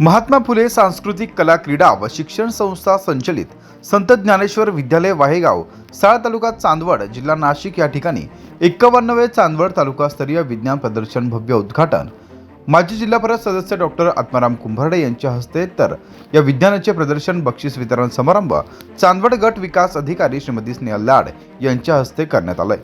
महात्मा फुले सांस्कृतिक कला क्रीडा व शिक्षण संस्था संचलित संत ज्ञानेश्वर विद्यालय वाहेगाव साळ तालुका चांदवड जिल्हा नाशिक या ठिकाणी एक्कावन्नवे चांदवड तालुकास्तरीय विज्ञान प्रदर्शन भव्य उद्घाटन. माजी जिल्हा परिषद सदस्य डॉक्टर आत्माराम कुंभारडे यांच्या हस्ते तर या विज्ञानाचे प्रदर्शन बक्षीस वितरण समारंभ चांदवड गट विकास अधिकारी श्रीमती स्नेहल लाड यांच्या हस्ते करण्यात आलाय.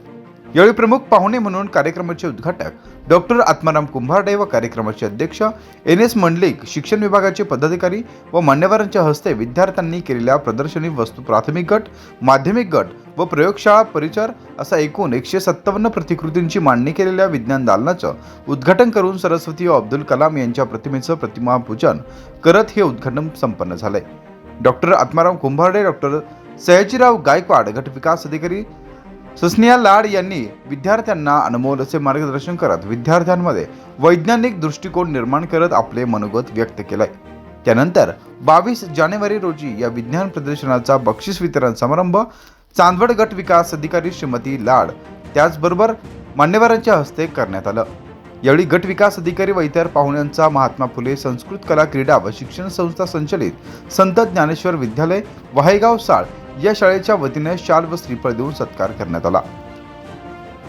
यावेळी प्रमुख पाहुणे म्हणून कार्यक्रमाचे उद्घाटक डॉक्टर आत्माराम कुंभारडे व कार्यक्रमाचे अध्यक्ष एन एस मंडलिक शिक्षण विभागाचे पदाधिकारी व मान्यवरांच्या हस्ते विद्यार्थ्यांनी केलेल्या प्रदर्शनी वस्तू प्राथमिक गट माध्यमिक गट व प्रयोगशाळा परिचर असा एकूण एकशे सत्तावन्न प्रतिकृतींची मांडणी केलेल्या विज्ञान दालनाचं उद्घाटन करून सरस्वती व अब्दुल कलाम यांच्या प्रतिमेचं प्रतिमापूजन करत हे उद्घाटन संपन्न झालंय. डॉक्टर आत्माराम कुंभारडे डॉक्टर सयाजीराव गायकवाड गट विकास अधिकारी सुस्निया लाड यांनी विद्यार्थ्यांना अनमोल असे मार्गदर्शन करत विद्यार्थ्यांमध्ये वैज्ञानिक दृष्टिकोन निर्माण करत आपले मनोगत व्यक्त केलंय. त्यानंतर बावीस जानेवारी रोजी या विज्ञान प्रदर्शनाचा बक्षीस वितरण समारंभ चांदवड गट विकास अधिकारी श्रीमती लाड त्याचबरोबर मान्यवरांच्या हस्ते करण्यात आलं. यावेळी गट विकास अधिकारी व इतर पाहुण्यांचा महात्मा फुले संस्कृत कला क्रीडा व शिक्षण संस्था संचलित संत ज्ञानेश्वर विद्यालय वाहेगाव साळ या शाळेच्या वतीने शाल व श्रीफळ देऊन सत्कार करण्यात आला.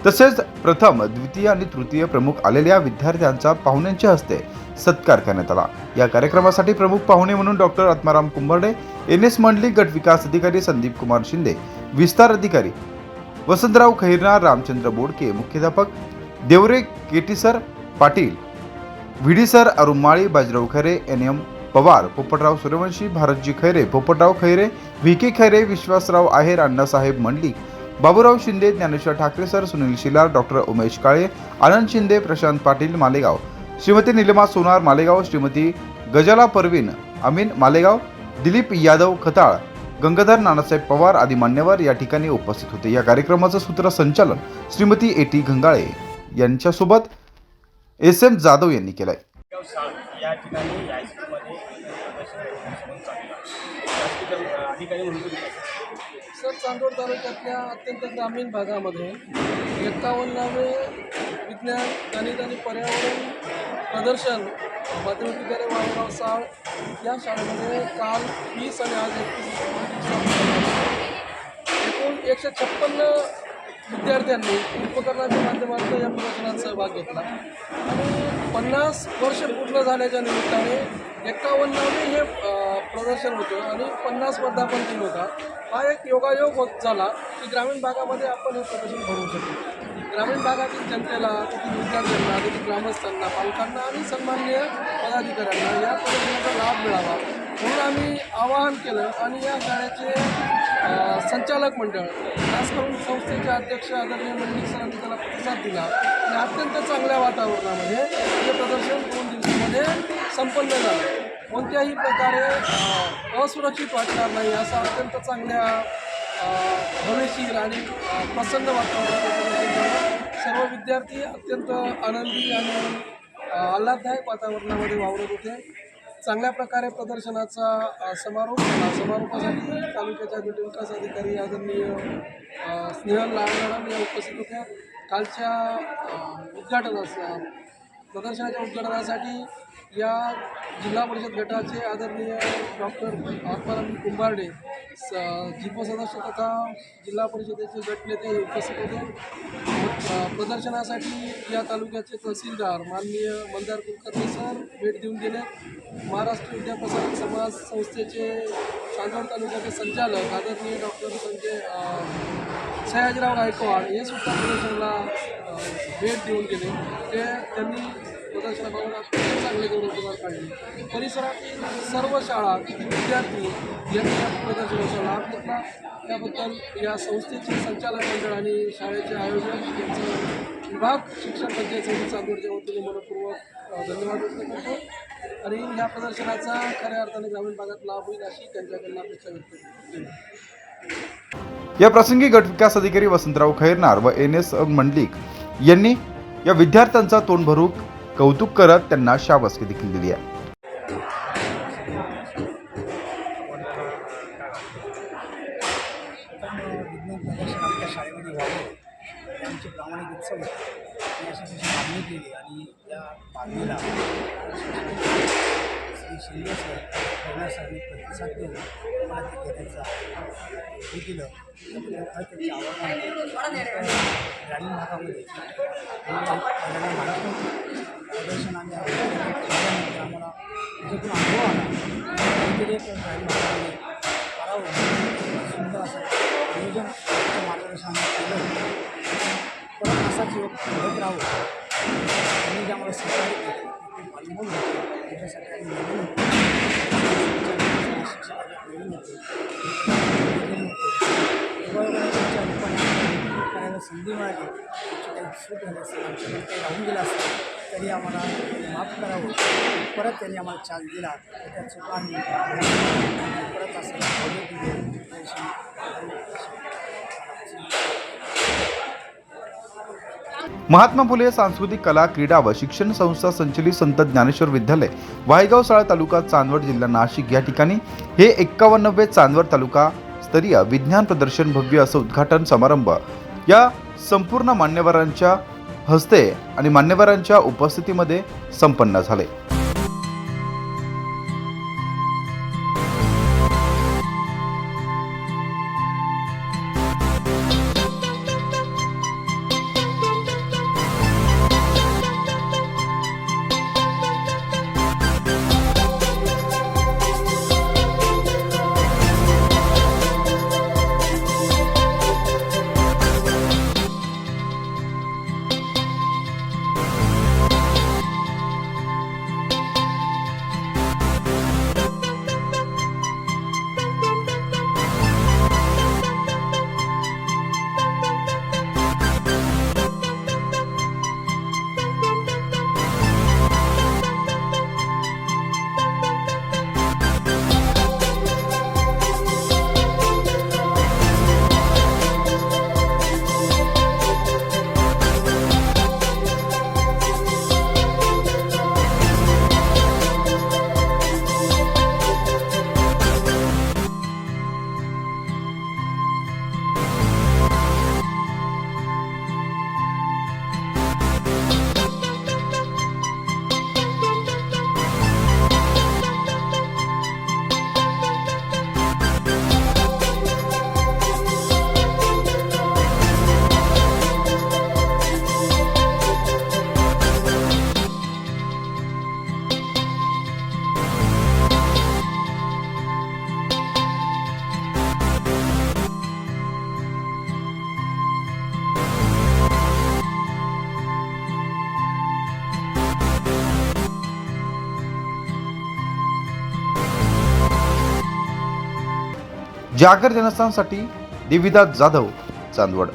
तसेच प्रथम द्वितीय आणि तृतीय प्रमुख आलेल्या विद्यार्थ्यांचा पाहुण्यांच्या हस्ते सत्कार करण्यात आला. या कार्यक्रमासाठी प्रमुख पाहुणे म्हणून doctor Atmaram Kumbharde N S Mandli गट विकास अधिकारी संदीप कुमार शिंदे विस्तार अधिकारी वसंतराव खैरनार रामचंद्र बोडके मुख्याध्यापक Devre K T sir Patil V sir Arumali Bajirao Khare N M Pawar Popatrao Suryavanshi Bharatji Khaire Popatrao Khaire V K Khaire Vishwasrao Aher Annasaheb Mandlik Baburao Shinde Dnyaneshwar Thackeray sir Sunil Shilar doctor Umesh Kale Anand Shinde Prashant Patil Malegaon Shrimati Nilima Sonar Malegaon Shrimati Gazala Parveen Amin Malegaon Dilip Yadav Khatal Gangadhar Nanasaheb Pawar आदी मान्यवर या ठिकाणी उपस्थित होते. या कार्यक्रमाचं सूत्रसंचालन Shrimati A T घंगाळे यांच्यासोबत एस एम जाधव यांनी केलंय गाव साळ या ठिकाणी हायस्कूलमध्ये प्रदर्शन चालू शासकीय अधिकारी म्हणून सर चांदोड तालुक्यातल्या अत्यंत ग्रामीण भागामध्ये एक्कावन्नावे विज्ञान गणित आणि पर्यावरण प्रदर्शन माध्यमिक विद्यालय वाळगाव साळ या शाळेमध्ये काल वीस आणि आज एकतीस एकूण एकशे छप्पन्न विद्यार्थ्यांनी उपकरणाच्या माध्यमातून या प्रदर्शनात सहभाग घेतला. आणि पन्नास वर्ष पूर्ण झाल्याच्या निमित्ताने एक्कावन्नावे हे प्रदर्शन होतं आणि पन्नास वर्धापन दिन होता हा एक योगायोग होत झाला की ग्रामीण भागामध्ये आपण हे प्रदर्शन भरवू शकतो. ग्रामीण भागातील जनतेला तेथील विद्यार्थ्यांना तेथील ग्रामस्थांना पालकांना आणि सन्माननीय पदाधिकाऱ्यांना या प्रदर्शनाचा लाभ मिळावा. म्हणून आम्ही आवाहन केलं आणि या शाळेचे संचालक मंडळ खास करून संस्थेचे अध्यक्ष आदरणीय मंडळी सरांनी त्याला प्रतिसाद दिला आणि अत्यंत चांगल्या वातावरणामध्ये हे प्रदर्शन दोन दिवसामध्ये संपन्न झालं. कोणत्याही प्रकारे असुरक्षित वाटणार नाही असं अत्यंत चांगल्या अ, हवेशीर आणि प्रसन्न वातावरण सर्व विद्यार्थी अत्यंत आनंदी आणि आल्हाददायक वातावरणामध्ये वावरत होते. चांगल्या प्रकारे प्रदर्शनाचा समारोप झाला. समारोपासाठी तालुक्याच्या गटविकास अधिकारी आदरणीय स्नेहल लाल मॅडम या उपस्थित होत्या. कालच्या उद्घाटनास प्रदर्शनाच्या उद्घाटनासाठी या जिल्हा परिषद गटाचे आदरणीय डॉक्टर आत्माराम कुंभारडे स जिल्हा सदस्य तथा जिल्हा परिषदेचे गटनेते उपस्थित होते. प्रदर्शनासाठी या तालुक्याचे तहसीलदार माननीय मंदार कुलकर्णी सर भेट देऊन गेले. महाराष्ट्र विद्याप्रसारक समाज संस्थेचे चांदवड तालुक्याचे संचालक आदरणीय डॉक्टर संजय सयाजीराव गायकवाड हे सुद्धा प्रदर्शनाला भेट देऊन गेले. ते त्यांनी प्रदर्शनाबाबत अत्यंत चांगले गौरवपुरस्कार काढले. परिसरातील सर्व शाळा विद्यार्थी यांनी या प्रदर्शनाचा लाभ घेतला. त्याबद्दल या संस्थेचे संचालक मंडळ आणि शाळेचे आयोजक यांचं विभाग शिक्षण पंचायत समिती चांदवडच्या वतीने मनपूर्वक धन्यवाद व्यक्त करतो. आणि या प्रदर्शनाचा खऱ्या अर्थाने ग्रामीण भागात लाभ होईल अशी त्यांच्याकडून अपेक्षा व्यक्त केली या प्रसंगी गट विकास अधिकारी वसंतराव खैरनार व एन एस मंडलिक यांनी या विद्यार्थ्यांचा तोंड भरूक कौतुक करत त्यांना शाबासकी देखील दिली आहे. शाळेमध्ये व्हावं आमची प्रामाणिक उत्सव आणि तशी मागणी केली आणि त्या मागणीला श्री शिंदे सर प्रतिसाद देऊन मला ते घेण्याचा हे दिलं त्याबद्दल खरं त्यांचे आभार मानतो. ग्रामीण भागामध्ये आम्हाला पहिल्यांदा माहीत नव्हतं प्रदर्शन आम्ही केल्यानंतर आम्हाला त्याच्यातून अनुभव आला काहीतरी एक ग्रामीण भागामध्ये करावं सुंदर असं नियोजन त्याचं मार्गदर्शन आम्ही केलं परत असाच योग घडत राहू त्यांनी जे आम्हाला सहकार्य केलं ते अनुभव होते त्याच्यासाठी आम्ही नवीन होतो शिक्षकाचे नवीन होते नवीन होते वयोगटाच्या रूपाने आम्हाला करायला संधी मिळाली आमची काही सूट झाली असेल आमच्याकडे काही राहून गेला असेल तरी आम्हाला माफ करावं. परत त्यांनी आम्हाला चान्स दिला तर त्या चुका आम्ही परत असं महात्मा फुले सांस्कृतिक कला क्रीडा व शिक्षण संस्था संचलित संत ज्ञानेश्वर विद्यालय वायगाव साळा तालुका चांदवड जिल्हा नाशिक या ठिकाणी. हे एक्कावन्नवे चांदवड तालुका स्तरीय विज्ञान प्रदर्शन भव्य असं उद्घाटन समारंभ. या संपूर्ण मान्यवरांच्या हस्ते आणि मान्यवरांच्या उपस्थितीमध्ये संपन्न झाले. जागर जनस्थानसाठी देविदास जाधव चांदवड.